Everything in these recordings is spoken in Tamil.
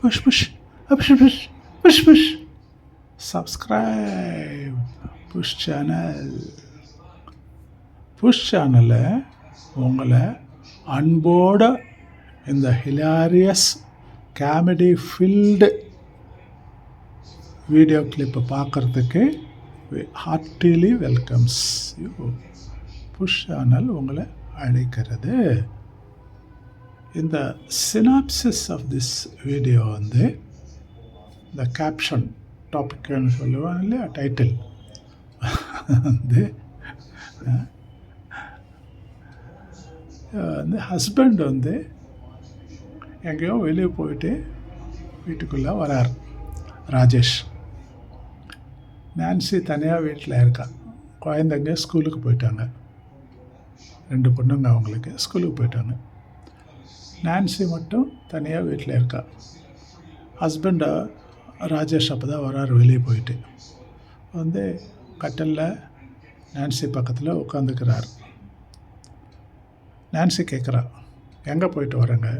Push push push push push push subscribe push channel push சேனலில் உங்களை அன்போடு இந்த ஹிலாரியஸ் காமெடி ஃபில்டு வீடியோ கிளிப்பை பார்க்குறதுக்கு heartily welcomes you push channel உங்களை அழைக்கிறது. இந்த சினாப்சிஸ் ஆஃப் திஸ் வீடியோ வந்து இந்த கேப்ஷன் டாபிக்னு சொல்லுவாங்க இல்லையா டைட்டில் வந்து வந்து ஹஸ்பண்ட் வந்து எங்கேயோ வெளியே போயிட்டு வீட்டுக்குள்ளே வரார் ராஜேஷ். நான்சி தனியாக வீட்டில் இருக்கா. குழந்தைங்க ஸ்கூலுக்கு போயிட்டாங்க. ரெண்டு பொண்ணுங்க அவங்களுக்கு ஸ்கூலுக்கு போயிட்டாங்க. நான்சி மட்டும் தனியாக வீட்டில் இருக்கா? ஹஸ்பண்டை ராஜேஷ் அப்போ தான் வராரு வெளியே போயிட்டு. வந்து கட்டலில் நான்சி பக்கத்தில் உட்காந்துக்கிறார் நான்சி கேட்குறா எங்கே போயிட்டு வரேங்க?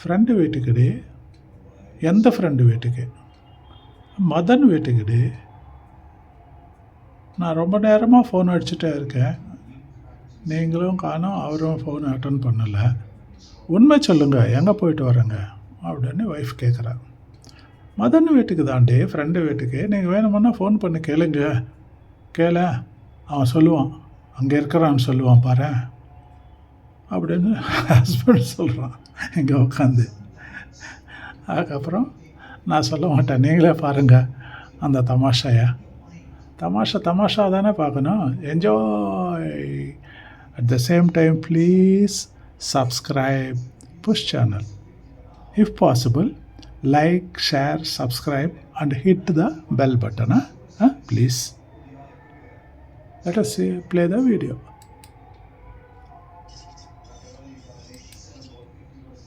ஃப்ரெண்டு வீட்டுக்குடி. எந்த ஃப்ரெண்டு வீட்டுக்கு? மதன் வீட்டுக்குடி. நான் ரொம்ப நேரமாக ஃபோன் அடிச்சுட்டே இருக்கேன். நீங்களும் காணும் அவரும் ஃபோன் அட்டன் பண்ணலை. உண்மை சொல்லுங்கள் எங்கே போயிட்டு வரேங்க அப்படின்னு ஒய்ஃப் கேட்குறா மதன் வீட்டுக்கு தாண்டி ஃப்ரெண்டு வீட்டுக்கு நீங்கள் வேணுமுன்னா ஃபோன் பண்ணி கேளுங்க. கேள. அவன் சொல்லுவான். அங்கே இருக்கிறான்னு சொல்லுவான் பாரு. அப்படின்னு ஹஸ்பண்ட் சொல்கிறான் இங்கே உட்காந்து அதுக்கப்புறம் நான் சொல்ல மாட்டேன். நீங்களே பாருங்கள் அந்த தமாஷாயா. தமாஷா தமாஷா தானே பார்க்கணும். Enjoy at the same time please subscribe push channel. If possible, like, share, subscribe and hit the bell button. Huh? Huh? Please. Let us see, play the video.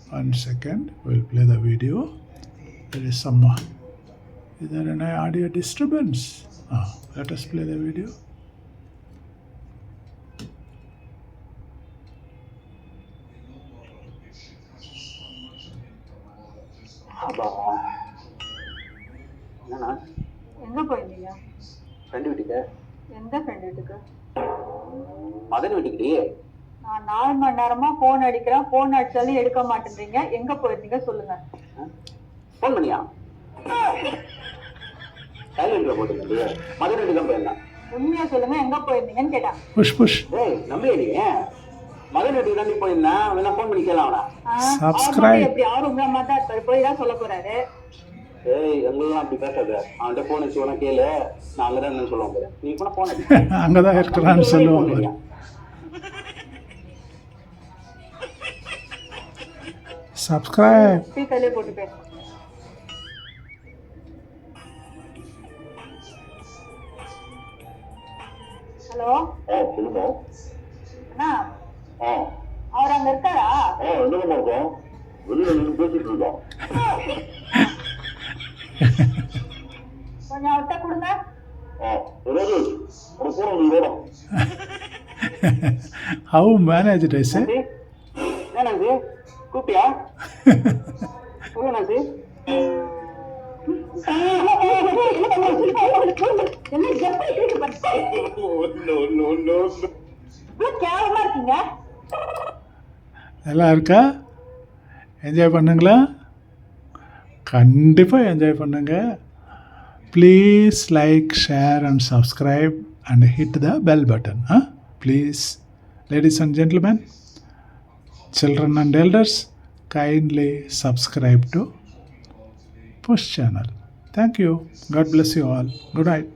One second, we'll play the video. There is some. Is there any audio disturbance? Ah, let us play the video. என்னண்ணா? எங்க போயிருந்தீங்க? ஃப்ரெண்டு வீட்டுக்கு. எந்த ஃப்ரெண்ட் வீட்டுக்கு? மதன் வீட்டுக்குடி. நான் நாலு மணி நேரமா போன் அடிக்கிறேன். போன் அடிச்சாலும் எடுக்க மாட்டேன்றீங்க. எங்க போயிருந்தீங்க சொல்லுங்க. ஃபோன் பண்ணியா? சைலண்ட்ல போட்டுருந்தது மதன் வீட்டுக்கு தான் போயிருந்தான் உண்மையா சொல்லுங்க. எங்க போயிருந்தீங்கன்னு கேட்டான். push push டேய் நம்பியா நீ மதன் வீட்டுக்கு நீ போயிருந்தான் வேணா ஃபோன் பண்ணி கேட்கலாம் அவனா ஆ, அவர் Subscribe. மட்டும் எப்படி அவரும் உங்களை மாதிரி தான் இருப்பாரு போய் தான் சொல்ல போறாரு. ஏய் எங்கெல்லாம் அப்படி பேசாத. அவன்கிட்ட ஃபோன் வச்சு வேணா கேளு. நான் அங்கே தான் சொல்லுவேன் பாரு. நீ போனா ஃபோன் அடி அங்கே தான் இருக்கிறான்னு சொல்லுவாங்க பாரு. subscribe. ஸ்பீக்கர்லயே போட்டு ஹலோ? ஆ சொல்லுமா அண்ணா அவர் அங்க இருக்காரா? என்னமா இருக்கோம் வெளியில நின்று பேசிட்டு இருக்கோம். கொஞ்சம் அவர்கிட்ட கொடுங்க. நீ how managed I say Nandi என்ன எப்படி இருக்கு பாரு. இவ்வளவு கேவலமா இருக்கீங்க. நல்லா இருக்கா என்ஜாய் பண்ணுங்களா கண்டிப்பாக என்ஜாய் பண்ணுங்க please like share and subscribe and hit the bell button ah please ladies and gentlemen children and elders kindly subscribe to push channel thank you God bless you all good night